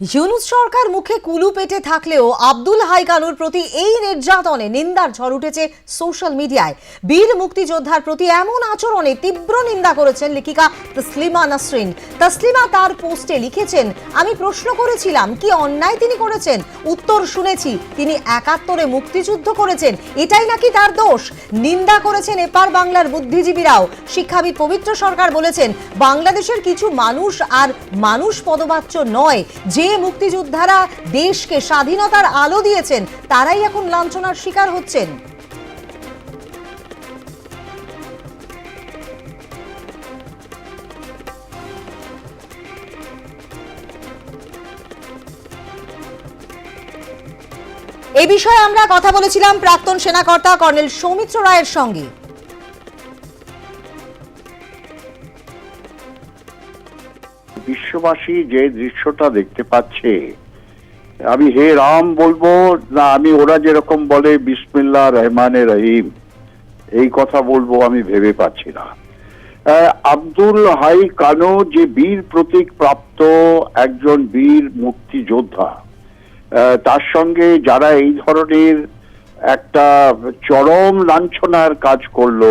ইউনুস সরকার মুখে কুলু পেটে থাকলেও আব্দুল হাই কানুর প্রতি এই নির্যাতনে নিন্দার ঝড় উঠেছে সোশ্যাল মিডিয়ায়। বীর মুক্তিযোদ্ধার প্রতি এমন আচরণে তীব্র নিন্দা করেছেন লেখিকা তসলিমা নাসরিন। তসলিমা তার পোস্টে লিখেছেন, আমি প্রশ্ন করেছিলাম, কি অন্যায় তিনি করেছেন? উত্তর শুনেছি, তিনি একাত্তরে মুক্তিযুদ্ধ করেছেন, এটাই নাকি তার দোষ? নিন্দা করেছেন এপার বাংলার বুদ্ধিজীবীরাও। শিক্ষাবিদ পবিত্র সরকার বলেছেন, বাংলাদেশের কিছু মানুষ আর মানুষ পদবাচ্য নয়, যে মুক্তিযোদ্ধারা দেশকে স্বাধীনতার আলো দিয়েছেন, তারাই এখন লাঞ্ছনার শিকার হচ্ছেন। এ বিষয়ে আমরা কথা বলেছিলাম প্রাক্তন সেনাকর্তা কর্নেল সৌমিত্র রায়ের সঙ্গে। বিশ্ববাসী যে দৃশ্যটা দেখতে পাচ্ছে, আমি হে রাম বলব, না, আমি ওরা যেরকম বলে বিসমিল্লাহ রহমানের রহিম, এই কথা বলব আমি ভেবে পাচ্ছি না। আব্দুল হাই কানো যে বীর প্রতীক প্রাপ্ত একজন বীর মুক্তিযোদ্ধা তার সঙ্গে যারা এই ধরনের একটা চরম লাঞ্ছনার কাজ করল,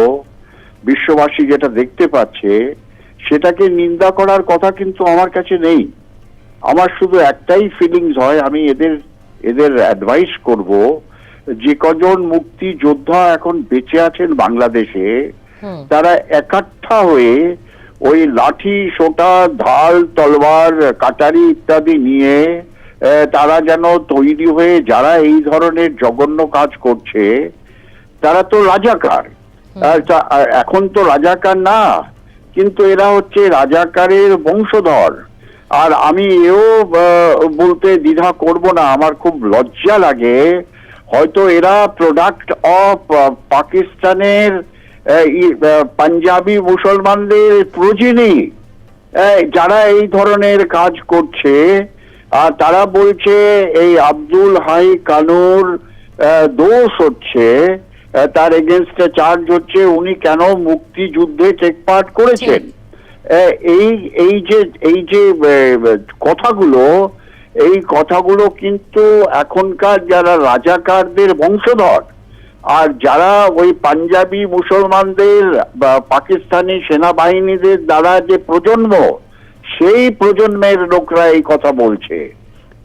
বিশ্ববাসী যেটা দেখতে পাচ্ছে সেটাকে নিন্দা করার কথা কিন্তু আমার কাছে নেই। আমার শুধু একটাই ফিলিংস হয় আমি এদের এদের অ্যাডভাইস করব যে কজন মুক্তি যোদ্ধা এখন বেঁচে আছেন বাংলাদেশে তারা একাঠা হয়ে ওই লাঠি সোটা ঢাল তলবার কাটারি ইত্যাদি নিয়ে তারা যেন তৈরি হয়ে যারা এই ধরনের জঘন্য কাজ করছে তারা তো রাজাকার। এখন তো রাজাকার না কিন্তু এরা হচ্ছে রাজাকারের বংশধর। আর আমি এও বলতে দ্বিধা করব না, আমার খুব লজ্জা লাগে। হয়তো এরা প্রোডাক্ট অফ পাকিস্তানের পাঞ্জাবি মুসলমানদের প্রজিনী। যারা এই ধরনের কাজ করছে, আর তারা বলছে, এই আব্দুল হাই কানুর দোষ হচ্ছে। তার এগেনস্টে চার্জ হচ্ছে উনি কেন মুক্তিযুদ্ধে টেক পার্ট করেছেন এই এই যে এই যে কথাগুলো এই কথাগুলো কিন্তু এখনকার যারা রাজাকারদের বংশধর আর যারা ওই পাঞ্জাবি মুসলমানদের বা পাকিস্তানি সেনাবাহিনীদের দ্বারা যে প্রজন্ম সেই প্রজন্মের লোকরা এই কথা বলছে।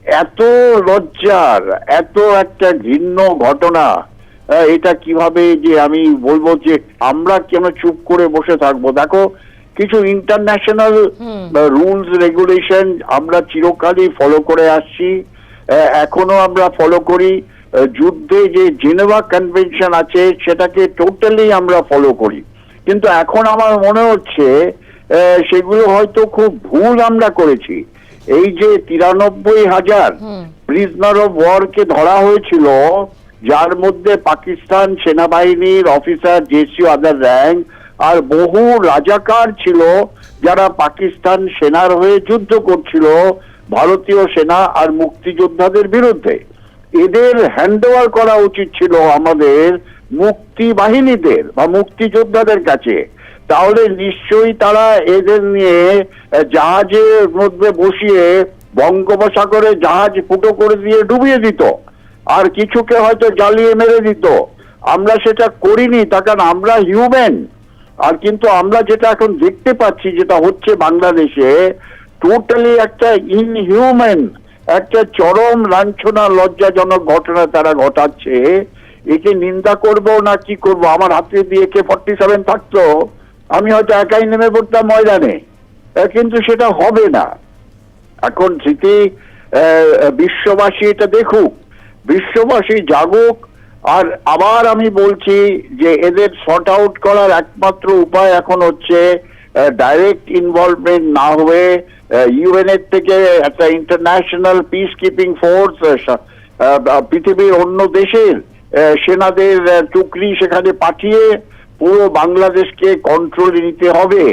এত লজ্জার এত একটা ঘৃণ্য ঘটনা এটা কীভাবে যে আমি বলব যে আমরা কেন চুপ করে বসে থাকব? দেখো কিছু ইন্টারন্যাশনাল রুলস রেগুলেশন আমরা চিরকালই ফলো করে আসছি। এখনও আমরা ফলো করি। যুদ্ধে যে জেনেভা কনভেনশন আছে সেটাকে টোটালি আমরা ফলো করি। কিন্তু এখন আমার মনে হচ্ছে সেগুলো হয়তো খুব ভুল আমরা করেছি। এই যে তিরানব্বই হাজার প্রিজনার অফ ওয়ারকে ধরা হয়েছিল যার মধ্যে পাকিস্তান সেনাবাহিনীর অফিসার জেসিও আদার র্যাঙ্ক আর বহু রাজাকার ছিল যারা পাকিস্তান সেনার হয়ে যুদ্ধ করছিল ভারতীয় সেনা আর মুক্তিযোদ্ধাদের বিরুদ্ধে। এদের হ্যান্ডওভার করা উচিত ছিল আমাদের মুক্তি বাহিনীদের বা মুক্তিযোদ্ধাদের কাছে। তাহলে নিশ্চয়ই তারা এদের নিয়ে জাহাজের মধ্যে বসিয়ে বঙ্গোপসাগরে জাহাজ ফুটো করে দিয়ে ডুবিয়ে দিত। আর কিছুকে হয়তো জ্বালিয়ে মেরে দিত। আমরা সেটা করিনি তার কারণ আমরা হিউম্যান আর কিন্তু আমরা যেটা এখন দেখতে পাচ্ছি, যেটা হচ্ছে বাংলাদেশে টোটালি একটা ইনহিউম্যান একটা চরম লাঞ্ছনা লজ্জাজনক ঘটনা তারা ঘটাচ্ছে। একে নিন্দা করব না কি করব? আমার হাতে দিয়ে কে ফর্টি সেভেন থাকতো? আমি হয়তো একাই নেমে পড়তাম ময়দানে। কিন্তু সেটা হবে না। এখন স্মৃতি বিশ্ববাসী এটা দেখুক। বিশ্ববাসী জাগুক। আর আবার আমি বলছি যে এদের শর্ট আউট করার একমাত্র উপায় এখন হচ্ছে ডাইরেক্ট ইনভলভমেন্ট না হয়ে ইউএন এর থেকে একটা ইন্টারন্যাশনাল পিস কিপিং ফোর্স পৃথিবীর অন্য দেশের সেনাদের টুকরি সেখানে পাঠিয়ে পুরো বাংলাদেশকে কন্ট্রোলে নিতে হবে।